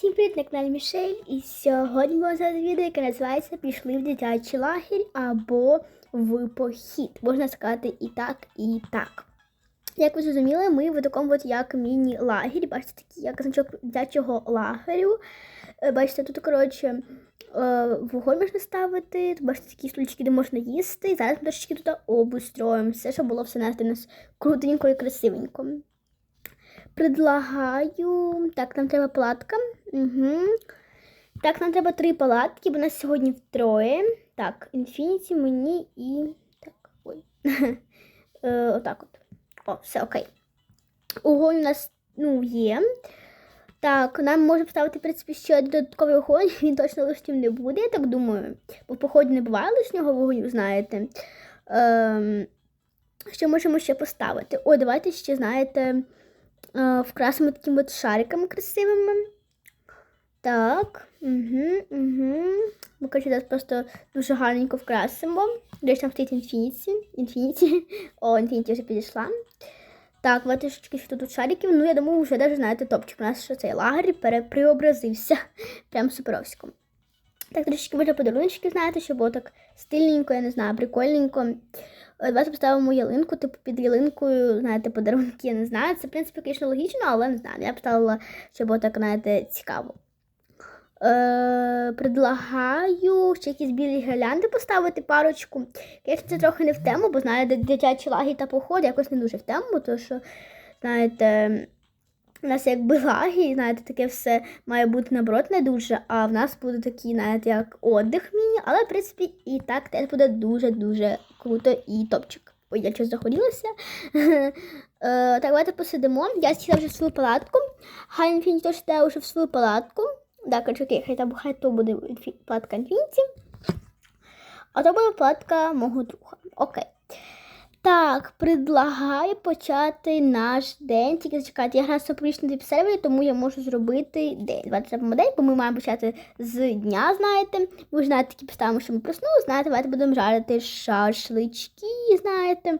Всім привіт на каналі Мішель. І сьогодні ми розглядати відео, яке називається Пішли в дитячий лагерь або в похід. Можна сказати і так, і так. Як ви зрозуміли, ми в такому от як міні-лагері. Бачите, такий як значок дитячого лагерю. Е, Бачите, тут, коротше, е, вогонь можна ставити. Тут бачите такі стульчики, де можна їсти. І зараз ми трошечки тут обустроїмо все, щоб було все у нас крутенько і красивенько. Предлагаю. Так, нам треба палатка. Угу. Так, нам треба три палатки, бо нас сьогодні втроє. Так, інфініті, мені і. Так, ой. е, отак от. О, все окей. Огонь у нас ну, є. Так, нам можна поставити, в принципі, ще додатковий огонь, він точно лишнім не буде, я так думаю. Бо в поході не буває лишнього вогоню, знаєте. Ем, що можемо ще поставити? О, давайте ще, знаєте, вкрасимо такими от шариками красивими. Так, угу, угу. Ми, коротше, просто дуже гарненько вкрасимо. Десь там стоїть інфініті. Інфініті. О, інфініті вже підійшла. Так, вот ще тут шариків. Ну, я думаю, вже навіть знаєте топчик. У нас що цей лагерь перепреобразився. Прям суперовсько. Так, трішечки може подаруночки, знаєте, щоб було так стильненько, я не знаю, прикольненько. Е, Давайте поставимо ялинку, типу під ялинкою, знаєте, подарунки, я не знаю. Це, в принципі, звісно, логічно, але не знаю. Я поставила, щоб було так, знаєте, цікаво. Е, предлагаю ще якісь білі гірлянди поставити парочку. Якщо це трохи не в тему, бо знаєте, дитячі лаги та походи якось не дуже в тему, тому що, знаєте, у нас якби лаги, знаєте, таке все має бути наоборот не дуже, а в нас буде такий, знаєте, як отдих міні, але в принципі і так теж буде дуже-дуже круто і топчик. Ой, я щось захворілася. Е, Так, давайте посидимо. Я сіла вже в свою палатку. Хай Інфініті теж сідає вже в свою палатку. Короче, окей, хай там хай то буде палатка Інфініті. А то буде палатка мого друга. Окей. Так, предлагаю почати наш день. Тільки зачекайте, я граю супровічний тип сервері, тому я можу зробити день. Давайте зробимо день, бо ми маємо почати з дня, знаєте. Ви ж знаєте, такі поставимо, що ми проснули, знаєте, давайте будемо жарити шашлички, знаєте.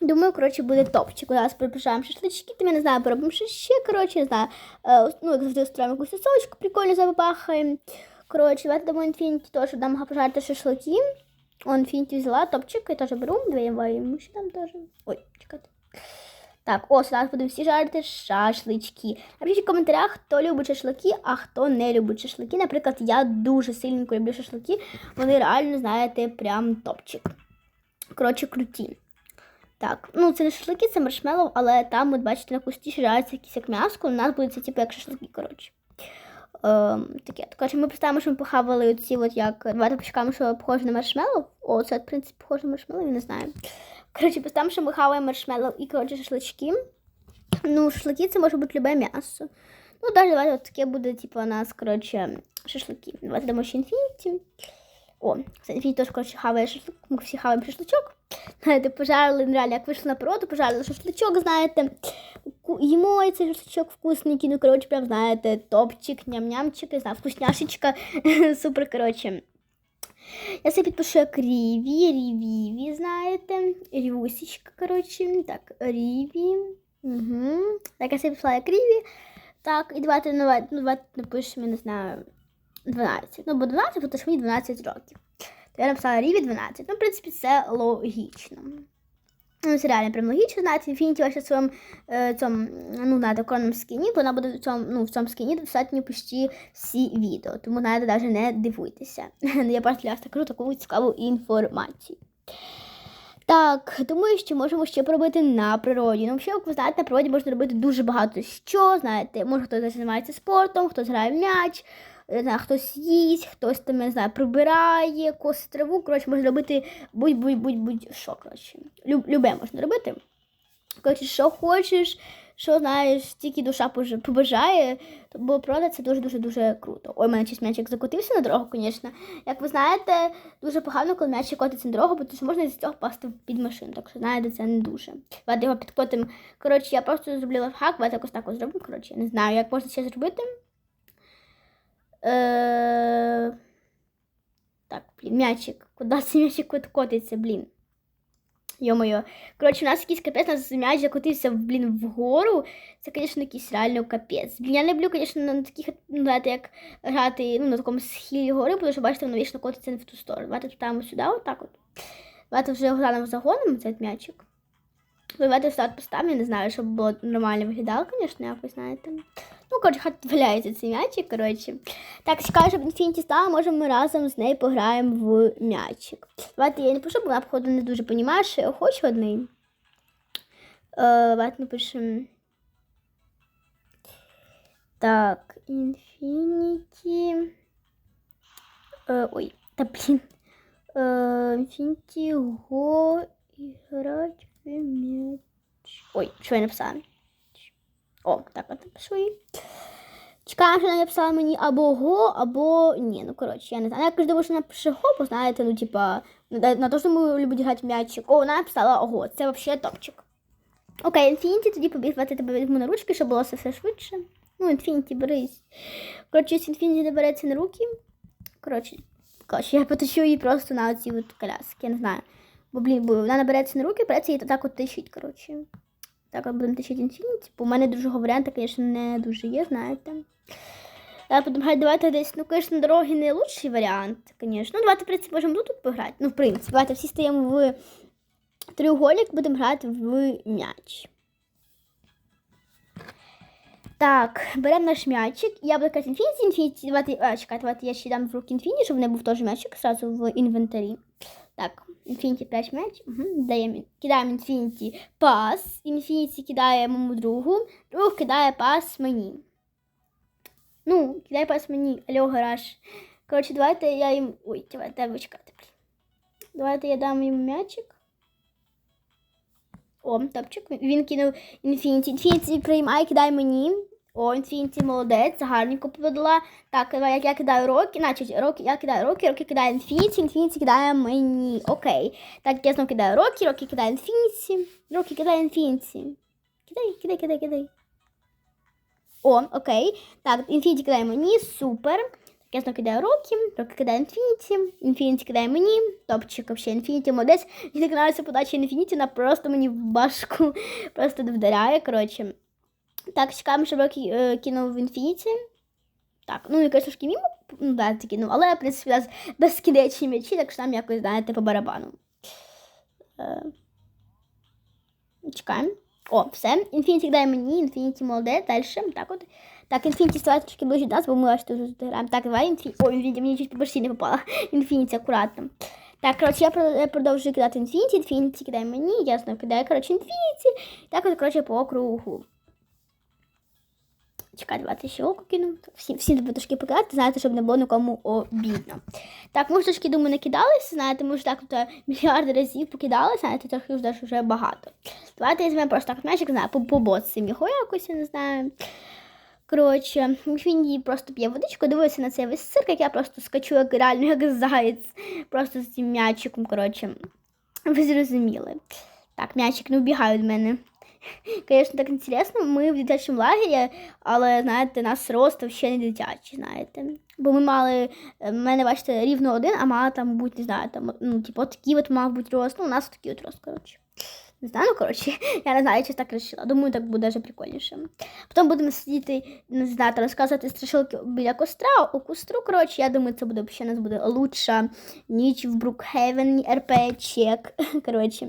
Думаю, коротше, буде топчик. У нас приближаємо шашлички, там я не знаю, поробимо що ще, коротше, не знаю. Е, ну, як завжди устроїмо якусь сосочку, прикольно забабахаємо. Коротше, давайте дамо інфініті, що нам пожарити шашлики. О, інфініті взяла, топчик, я теж беру, двоємо ще там теж. Ой, чекайте. Так, о, зараз будемо всі жарити шашлички. Напишіть в коментарях, хто любить шашлики, а хто не любить шашлики. Наприклад, я дуже сильненько люблю шашлики. Вони реально, знаєте, прям топчик. Коротше, круті. Так, ну це не шашлики, це маршмеллоу, але там, от бачите, на кусті жариться якесь як м'яско, у нас буде це типу як шашлики, коротше. Ем, таке. Коротше, ми представимо, що ми похавали оці от як. Давайте почекаємо, що похоже на маршмеллоу. О, це, в принципі, похоже на маршмеллоу, я не знаю. Коротше, представимо, що ми хаваємо маршмеллоу і, коротше, шашлички. Ну, шашлики це може бути любе м'ясо. Ну, даже давайте от таке буде, типу, у нас, коротше, шашлики. Давайте дамо ще інфініті. О, це інфініті теж, коротше, хаває шашлик. Ми всі хаваємо шашличок. Знаєте, пожарили, ну, реально, як вийшли на природу, пожарили шашличок, знаєте. Їмо цей шашличок вкусненький, ну, коротше, прям, знаєте, топчик, ням-нямчик, не знаю, вкусняшечка. Супер, коротше. Я себе підпишу як Ріві, Рівіві, знаєте. Рівусічка, коротше. Так, Ріві. Угу. Так, я себе пішла як Ріві. Так, і давайте, ну, давайте, ну, давайте напишемо, не знаю, 12. Ну, бо 12, тому що мені 12 років. То я написала Ріві 12. Ну, в принципі, це логічно. Ну, це реально прям логічно, знаєте, Інфініті ваша в своєму е, цьому, ну, на доконному скіні, бо вона буде в цьому, ну, в цьому скіні достатньо почти всі відео, тому знаєте, навіть не дивуйтеся. Я просто для вас таку таку цікаву інформацію. Так, думаю, що можемо ще поробити на природі. Ну, взагалі, як ви знаєте, на природі можна робити дуже багато що. Знаєте, може хтось займається спортом, хтось грає в м'яч, не знаю, хтось їсть, хтось там, не знаю, прибирає, косить траву. Коротше, можна робити будь-будь-будь-будь що, коротше. Любе можна робити. Коротше, що хочеш, що знаєш, тільки душа побажає, бо природа це дуже-дуже-дуже круто. Ой, у мене чись м'ячик закотився на дорогу, звісно. Як ви знаєте, дуже погано, коли м'ячик котиться на дорогу, бо тому можна з цього впасти під машину. Так що, знаєте, це не дуже. Давайте його підкотимо. Коротше, я просто зроблю лайфхак, давайте якось так зробимо. Коротше, я не знаю, як можна ще зробити. Е... Так, блін, м'ячик. Куди цей м'ячик от котиться, блін? Йо-моє. Коротше, у нас якийсь капець, у нас м'яч закотився, блін, вгору. Це, звісно, якийсь реально капець. Блін, я люблю, звісно, на таких, ну, знаєте, як грати ну, на такому схилі гори, тому що, бачите, воно вічно котиться не в ту сторону. Давайте ставимо сюди, отак от. Давайте вже заново загонимо, цей м'ячик. Давайте сюди поставимо, я не знаю, щоб було нормально виглядало, звісно, якось, знаєте. Ну, коротше, хай валяється цей м'ячик, коротше. Так, чекаю, щоб Інфініті стала, може ми разом з нею пограємо в м'ячик. Давайте я не бо вона, походу, не дуже розуміє, що я хочу одний. Е, давайте напишемо. Так, Інфініті. Е, ой, та блін. Е, Інфініті го іграть в м'яч. Ой, що я написала? О, так от їй. Чекаємо, що вона написала мені або го, або ні. Ну, коротше, я не знаю. Я якось думаю, що вона напише го, бо знаєте, ну, типа, на, те, що ми любимо грати м'ячик. О, вона написала го. Це взагалі топчик. Окей, Інфініті, тоді побіг звати тебе візьму на ручки, щоб було все, швидше. Ну, Інфініті, берись. Коротше, Інфініті не береться на руки. Коротше, коротше, я потащу її просто на оці от коляски, я не знаю. Бо, блін, бо вона набереться на руки, придеться її так от тащить, коротше. Так, будемо тащити Інфініті. Бо у мене другого варіанту, звісно, не дуже є, знаєте. Я подумаю, давайте десь, ну, звісно, дороги не лучший варіант, звісно. Ну, давайте, в принципі, можемо тут пограти. Ну, в принципі, давайте всі стаємо в треугольник, будемо грати в м'яч. Так, беремо наш м'ячик. Я буду казати інфініті, інфініті. Давайте, а, чекайте, давайте я ще дам в руки інфініті, щоб в неї був теж м'ячик сразу в інвентарі. Так, інфініті прячь м'яч. Угу. Даємо, кидаємо інфініті пас. Інфініті кидає моєму другу, друг кидає пас мені. Ну, кидай пас мені, алло, гараж. Коротше, давайте я їм. Ой, давайте треба чекати. блін. Давайте я дам йому м'ячик. О, топчик. Він кинув інфініті. Інфініті приймає, кидає мені. О, інфініті молодець, гарненько поведла. Так, як я кидаю роки, значить, роки, я кидаю роки, роки кидає інфініті, інфініті кидає мені. Окей. Так, я знову кидаю роки, роки кидає інфініті, роки кидає інфініті. Кидай, кидай, кидай, кидай. О, окей. Так, інфініті кидає мені, супер. Так, я знову кидаю роки, роки кидає інфініті, інфініті кидає мені. Топчик, вообще, інфініті молодець. Мені так подача інфініті, вона просто мені в башку просто вдаряє, коротше. Так, чекаємо, щоб е, кинув в інфініті. Так, ну і трошки мімо, ну, да, це кинув, але, в принципі, у нас безкінечні м'ячі, так що нам якось, знаєте, по барабану. Е, чекаємо. О, все. Інфініті кидає мені, інфініті молодець, далі. Так от. Так, інфініті ставай трошки ближче до нас, бо ми вже тут граємо. Так, давай, інфініті. О, інфініті, мені чуть по не попало. Інфініті, акуратно. Так, коротше, я продовжую кидати інфініті, інфініті кидає мені, я кидаю, коротше, інфініті. Так от, коротше, по округу. Чекай, давайте ще око кину. Всі, всі трошки покидати, знаєте, щоб не було нікому обідно. Так, ми трошки, думаю, накидалися, знаєте, ми ж так тут мільярди разів покидали, знаєте, трохи вже, вже багато. Давайте візьмемо просто так м'ячик, знаю, боцам його якось, я не знаю. Коротше, він її просто п'є водичку, дивиться на цей весь цирк, як я просто скачу, як реально, як заєць, просто з цим м'ячиком, коротше. Ви зрозуміли. Так, м'ячик не убігає від мене. Звісно, так інтересно, ми в дитячому лагері, але, знаєте, нас рост ще не дитячий, знаєте. Бо ми мали, е, в мене, бачите, рівно один, а мала там, будь, не знаю, там, ну, типу, такий от мав бути рост, ну, у нас такий от рост, коротше. Не знаю, ну, коротше, я не знаю, я так вирішила. Думаю, так буде вже прикольніше. Потім будемо сидіти, не знаю, розказувати страшилки біля костра, у костру, коротше, я думаю, це буде, ще нас буде лучша ніч в Брукхевені, РП, чек, коротше.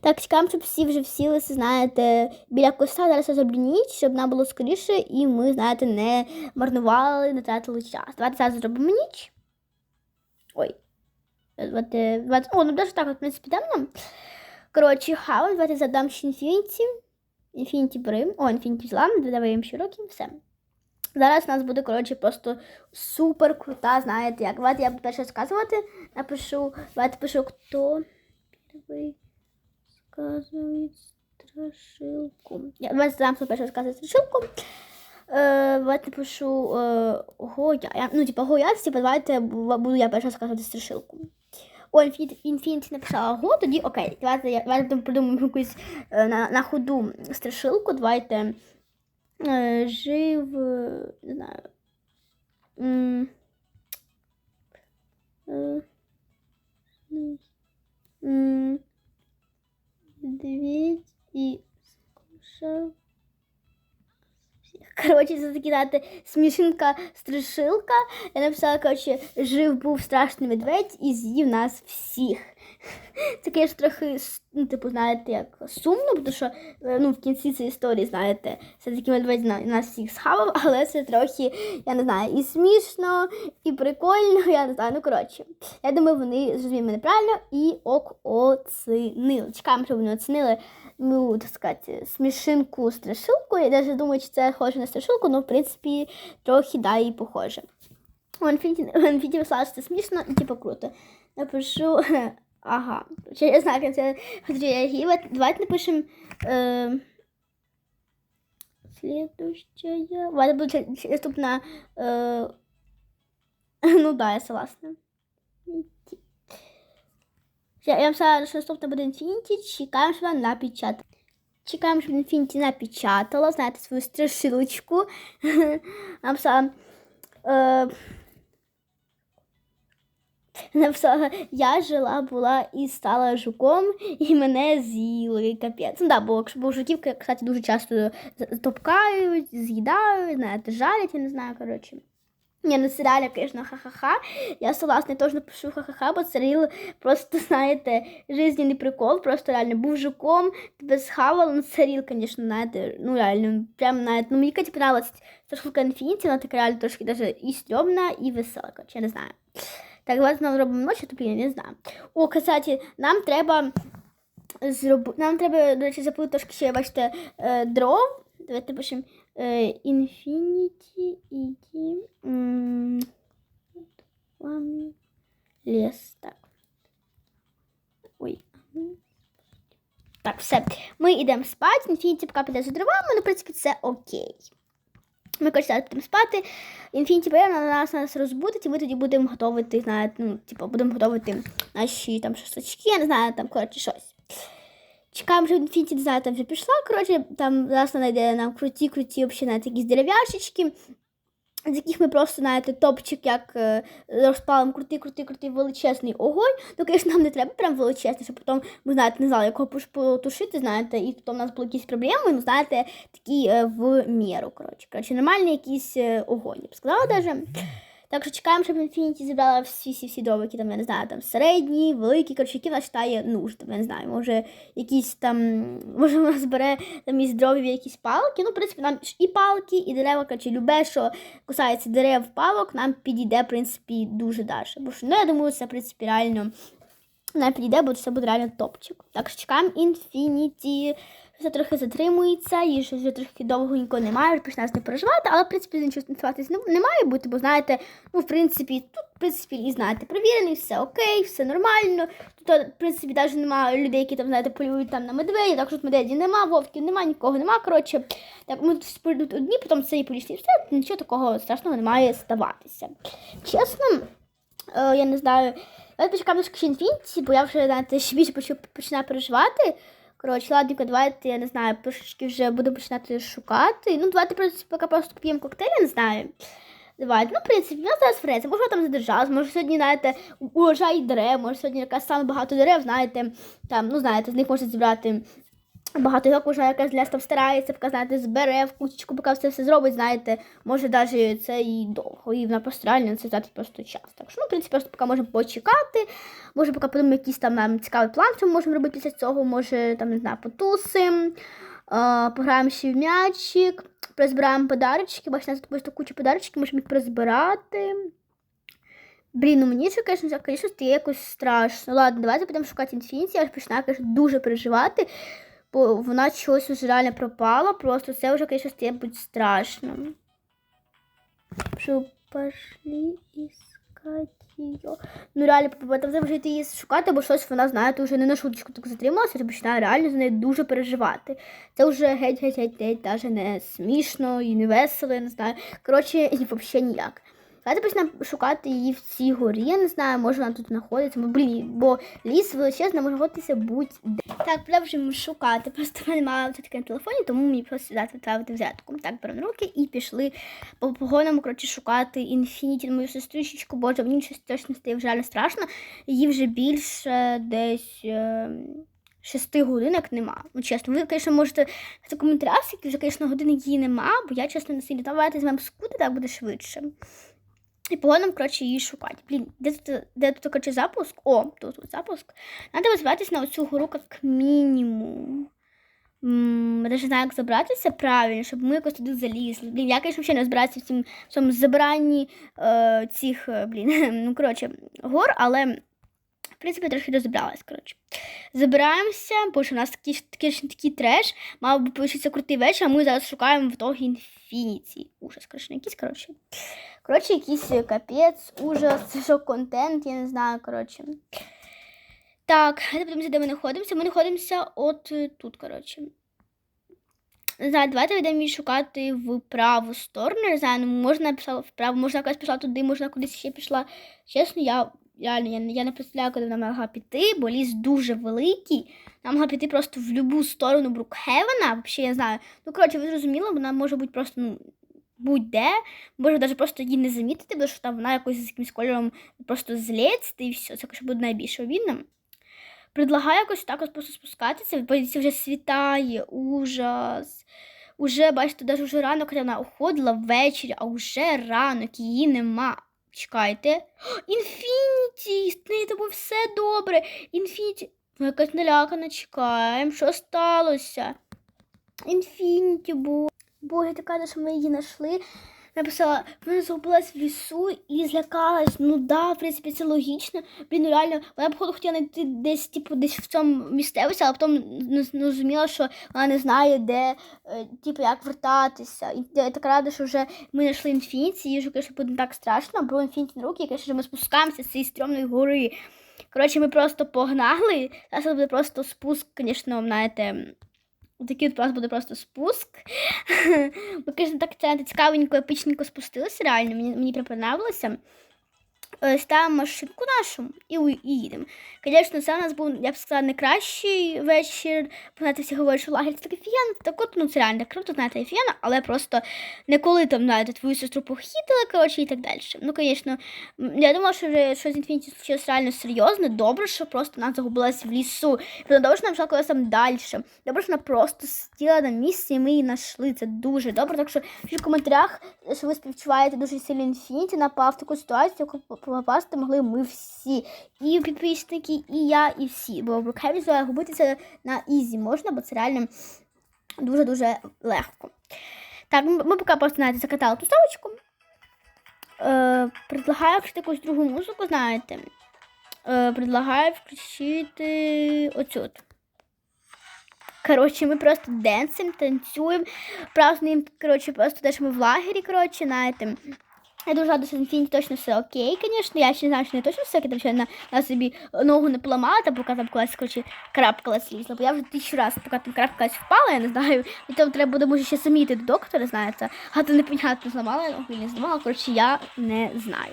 Так, чекаємо, щоб всі вже всілися, знаєте, біля костра. Зараз я зроблю ніч, щоб нам було скоріше, і ми, знаєте, не марнували, не тратили час. Давайте зараз зробимо ніч. Ой. Давайте, давайте, о, ну навіть так, в принципі, темно. Коротше, хаос, давайте задам ще інфініті. Інфініті бери. О, інфініті злам, додаємо ще роки, все. Зараз у нас буде, коротше, просто супер крута, знаєте, як. Давайте я буду перше розказувати. Напишу, давайте пишу, хто перший розказує страшилку. Я задам, хто перший розказує страшилку. Е, давайте пишу Гоя. Я, ну, типа, Гоя, типа, давайте буду я перша розказувати страшилку. О, Infinity, написала го, тоді окей. Давайте, я- давайте придумаємо якусь е, на, на ходу страшилку. Давайте жив, не знаю. Медведь і скушав. Коротше, це такі знаєте, смішинка страшилка. Я написала, коротше, жив був страшний медведь і з'їв нас всіх. Це, конечно, трохи, ну, типу, знаєте, як сумно, тому що е, ну, в кінці цієї історії, знаєте, все таки медведь на- нас всіх схавав, але це трохи, я не знаю, і смішно, і прикольно, я не знаю. Ну, коротше, я думаю, вони зрозуміли мене правильно і ок оцінили. Чекаємо, щоб вони оцінили ну, так сказати, смішинку страшилку. Я навіть думаю, чи це схоже на страшилку, але в принципі трохи да, і похоже. Інфіті писала, що це смішно і типу круто. Напишу. Ага. Я знаю, як це реагувати. Давайте напишемо. Е... Следующая. Давайте буде наступна. Е... Ну да, я согласна. Я, я писала, що наступна буде Infinity, чекаємо, щоб вона напечатала. Чекаємо, щоб Infinity напечатала, знаєте, свою страшилочку. Я писала, е, написала, я жила, була і стала жуком, і мене з'їли, капець. Ну да, бо, бо жуків, кстати, дуже часто топкають, з'їдають, знаєте, жалять, я не знаю, коротше. Не, ну реально, конечно, ха-ха-ха. Я согласна, я теж напишу ха-ха-ха, бо реально просто, знаєте, жизненний прикол, просто реально був жуком, тебе схавали, ну реal, конечно, знаєте, ну реально, прям, знаєте, ну мені, кстати, понравилась штука Infinity, вона така реально трошки даже і стрьомна, і весела, короче, я не знаю. Так, давайте знову робимо ночі, то, я не знаю. О, кстати, нам треба зробити, нам треба, до речі, запити трошки ще, бачите, е, дров. Давайте пишемо е, Infinity м, вами лес. Так. Ой. Так, все. Ми йдемо спати. Infinity поки піде за дровами, ну, в принципі, це окей. Ми короче, будемо спати. Інфініті Prayer на нас нас розбудить, і ми тоді будемо готувати, знаєте, ну, типу, будемо готувати наші там шашлички, я не знаю, там, коротше, щось. Чекаємо, що Інфініті знаю, там вже пішла, коротше, там зараз знайде нам круті-круті, взагалі, якісь дерев'яшечки, з яких ми просто, знаєте, топчик, як е, розпалимо крутий, крутий, крутий величезний огонь. Ну, звісно, нам не треба прям величезний, щоб потім, ми, знаєте, не знали, якого потушити, знаєте, і потім у нас були якісь проблеми, ну, знаєте, такі е, в міру, коротше. Коротше, нормальний якийсь е, огонь, я б сказала даже. Так що чекаємо, щоб Infinity зібрала всі всі всі які там, я не знаю, там середні, великі, коротше, які вона вважає нужд, я не знаю, може якісь там, може вона збере там із дровів якісь палки. Ну, в принципі, нам і палки, і дерева, коротше, любе, що кусається дерев, палок, нам підійде, в принципі, дуже далі. Бо що, ну, я думаю, це, в принципі, реально нам підійде, бо це буде реально топчик. Так що чекаємо Infinity. Все трохи затримується, і що вже трохи довгонько немає, вже починає не переживати, але в принципі нічого станцюватися не, має бути, бо знаєте, ну в принципі, тут в принципі і знаєте, перевірений, все окей, все нормально. Тут, в принципі, навіть немає людей, які там, знаєте, полюють там на медведя, так що медведі нема, вовків нема, нікого нема. Коротше, так ми тут прийдуть одні, потім це і полісні, все, нічого такого страшного не має ставатися. Чесно, е, я не знаю. Давайте почекаємо трошки ще бо я вже знаєте, ще більше починаю переживати. Коротше, ладненько, давайте, я не знаю, трошечки вже буду починати шукати. Ну, давайте поки просто п'ємо коктейль, я не знаю. Давайте, ну, в принципі, в нас зараз фреза, може там задержалась, може сьогодні, знаєте, урожай дерев, може сьогодні якась саме багато дерев, знаєте, там, ну, знаєте, з них можна зібрати багато гілок, може якась ляс там старається, поки, знаєте, збере в кучечку, поки все все зробить, знаєте, може навіть це і довго, і на просто реально це взяти просто час. Так що, ну, в принципі, просто поки можемо почекати, може поки подумаємо якийсь там нам цікавий план, що ми можемо робити після цього, може, там, не знаю, потусимо, е, пограємо ще в м'ячик, призбираємо подарочки, бачите, нас тут просто куча подарочків, можемо їх призбирати. Блін, ну мені це, звісно, стає якось страшно. Ладно, давайте будемо шукати Infinity, я ж починаю, звісно, дуже переживати, бо вона чогось вже реально пропала, просто це вже, звісно, стає будь страшно. Що пошли искать її. Ну реально, там вже йти її шукати, бо щось вона, знаєте, вже не на шуточку так затрималася, я починаю реально за нею дуже переживати. Це вже геть-геть-геть, навіть не смішно і не весело, я не знаю. Коротше, і взагалі ніяк. Давайте почнемо шукати її в цій горі. Я не знаю, може вона тут знаходиться. Бо, ліс величезний може знаходитися будь-де. Так, продовжуємо шукати. Просто в мене мало таке на телефоні, тому мені просто дати відправити взятку. Так, беремо руки і пішли по погонам, коротше, шукати Інфініті, мою сестричечку. Боже, мені щось точно стає вже реально страшно. Їй вже більше десь. Е... 6 годинок нема. Ну, чесно, ви, звісно, можете коментарях, скільки вже, звісно, годинок її нема, бо я, чесно, не сильно. Давайте візьмемо скути, так буде швидше. І погодом, коротше, її шукати. Блін, де тут, де тут, коротше, запуск? О, тут, тут запуск. Надо збиратися на оцю гору як мінімум. М, Я навіть знаю, як забратися правильно, щоб ми якось туди залізли. Блін, я, звісно, ще не розбираюся в цьому, в цьому забранні е, цих, е, блін, ну, коротше, гор, але, в принципі, трохи розібралась, коротше. Забираємося, бо ж у нас такий, такий, такий треш, мав би получитися крутий вечір, а ми зараз шукаємо в того інфініті. Ужас, коротше, якийсь, коротше. Коротше, якийсь капець, ужас, що контент, я не знаю, коротше. Так, подивимося, де ми знаходимося. Ми знаходимося от е, тут, коротше. Не знаю, давайте йдемо шукати в праву сторону. Не знаю, ну можна пішла вправо, можна якось пішла туди, можна кудись ще пішла. Чесно, я реально я, я не представляю, куди вона могла піти, бо ліс дуже великий. Нам могла піти просто в будь-яку сторону Брукхевена. Взагалі, я знаю. Ну, коротше, ви зрозуміли, вона може бути просто, ну, будь-де, може навіть просто її не замітити, бо що там вона якось з якимось кольором просто злється, і все, це якось буде найбільше видно. Предлагаю якось так ось просто спускатися, подивіться, вже світає, ужас. Уже, бачите, навіть вже ранок вона уходила ввечері, а вже ранок, її нема. Чекайте. Інфініті! З нею тобі все добре. Інфініті. Ну, якась налякана, чекаємо. Що сталося? Інфініті, бо. Боже, ти кажеш, що ми її знайшли. Написала, вона загубилась в лісу і злякалась. Ну да, в принципі, це логічно. Блін, ну реально, вона походу хотіла знайти десь, типу, десь в цьому місцевості, але потім зрозуміла, що вона не знає, де, е, типу, як вертатися. І я така рада, що вже ми знайшли інфініті, їжу, звісно, буде не так страшно, бо інфініті руки, і, звісно, ми спускаємося з цієї стрьомної гори. Коротше, ми просто погнали. Зараз буде просто спуск, звісно, знаєте. Такий от у нас буде просто спуск. Ми, звісно, так це цікавенько, епичненько спустилися, реально, мені, мені. Е, Ставимо машинку нашу і, їдемо. Звісно, це у нас був, я б сказала, не кращий вечір. Знаєте, всі говорять, що лагерь це таке фіяна, так от, ну це реально круто, знаєте, фіяна, але просто не коли там, знаєте, твою сестру похитили, коротше, і так далі. Ну, звісно, я думала, що вже щось Infinity случилось реально серйозно. Добре, що просто вона загубилась в лісу. Добре, що нам пішла кудись там далі. Добре, що вона просто сиділа на місці, і ми її знайшли. Це дуже добре. Так що в коментарях, що ви співчуваєте дуже сильно Infinity, напав таку ситуацію, яку попасти могли ми всі. І підписники, і я, і всі. Бо в Брукхеві загубитися на ізі можна, бо це реально дуже-дуже легко. Так, ми, ми поки просто знаєте, закатали ту ставочку. Е, предлагаю включити якусь другу музику, знаєте. Е, предлагаю включити оцю. Коротше, ми просто денсимо, танцюємо, празднуємо, коротше, просто те, що ми в лагері, коротше, знаєте. Я дуже рада, що Infinity точно все окей, звісно. Я ще не знаю, що не точно все, там ще на, на собі ногу не поламала, та поки там колись, коротше, крапкалась лізла. Бо я вже тисячу разів, поки там крапкалась впала, я не знаю. І там треба буде, може, ще самі йти до доктора, знаєте. А то непонятно, зламала я не зламала, коротше, я не знаю.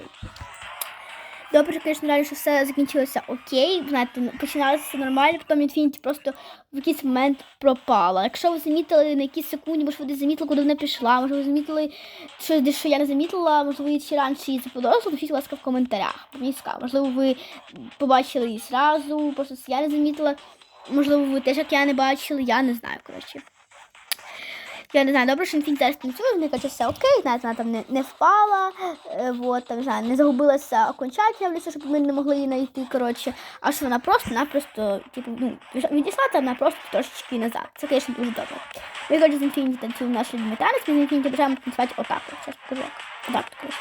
Добре, звісно, реально, що все закінчилося окей. Знаєте, починалося все нормально, потім Infinity просто в якийсь момент пропала. Якщо ви замітили на якісь секунди, може ви замітили, куди вона пішла, може ви замітили щось, десь, що я не замітила, можливо, ви ще раніше її заподозрили, пишіть, будь ласка, в коментарях. Цікаво. Можливо, ви побачили її зразу, просто я не замітила. Можливо, ви теж, як я не бачили, я не знаю, коротше. Я не знаю, добре, що Infinity зараз танцює, в них каже, все окей, знаєте, вона там не, не впала, е, вот, там, не знаю, не загубилася окончательно в лісу, щоб ми не могли її знайти, коротше. А що вона просто, вона просто, типу, ну, відійшла, та просто трошечки назад. Це, звісно, дуже добре. Ми, коротше, з Infinity танцюємо наш любимий танець, ми з Infinity бажаємо танцювати отак, от, зараз покажу. Отак, коротше.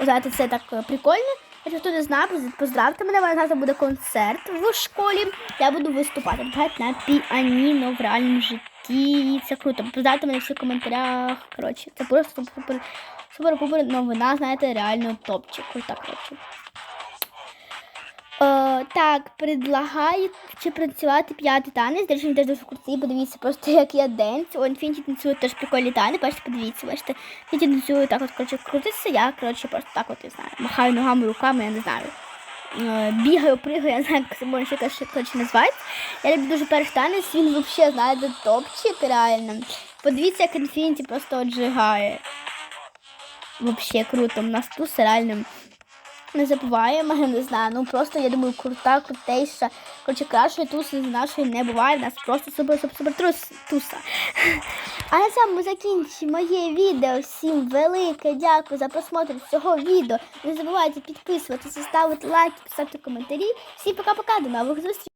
Знаєте, це так е, прикольно. Якщо хто не знає, поздравте мене, мене завтра буде концерт в школі. Я буду виступати грати на піаніно в реальному житті. Це круто. Поздравте мене всі в коментарях. Коротше, це просто супер супер пупер новина, знаєте, реально топчик. Крута, коротше. Е, так, предлагаю чи працювати п'ятий танець. Речі, він теж дуже крутий. Подивіться просто, як я денс. О, Інфініті танцює теж прикольні танець. Бачите, подивіться, бачите. Інфініті танцює так от, коротше, крутиться. Я, коротше, просто так от, я знаю. Махаю ногами, руками, я не знаю. Е, Бігаю, пригаю, я не знаю, як це може коротше, назвати. Я люблю дуже перший танець, він взагалі, знаєте, топчик реально. Подивіться, як Інфініті просто отжигає. Вообще круто. У нас тут реально не забуваємо, я не знаю. Ну просто я думаю, крута, крутейша. Коротше, кращої туси з нашої не буває. У нас просто супер супер супер туса. А на цьому закінчимо моє відео. Всім велике дякую за просмотр цього відео. Не забувайте підписуватися, ставити лайки, писати коментарі. Всім пока-пока, до нових зустрічей.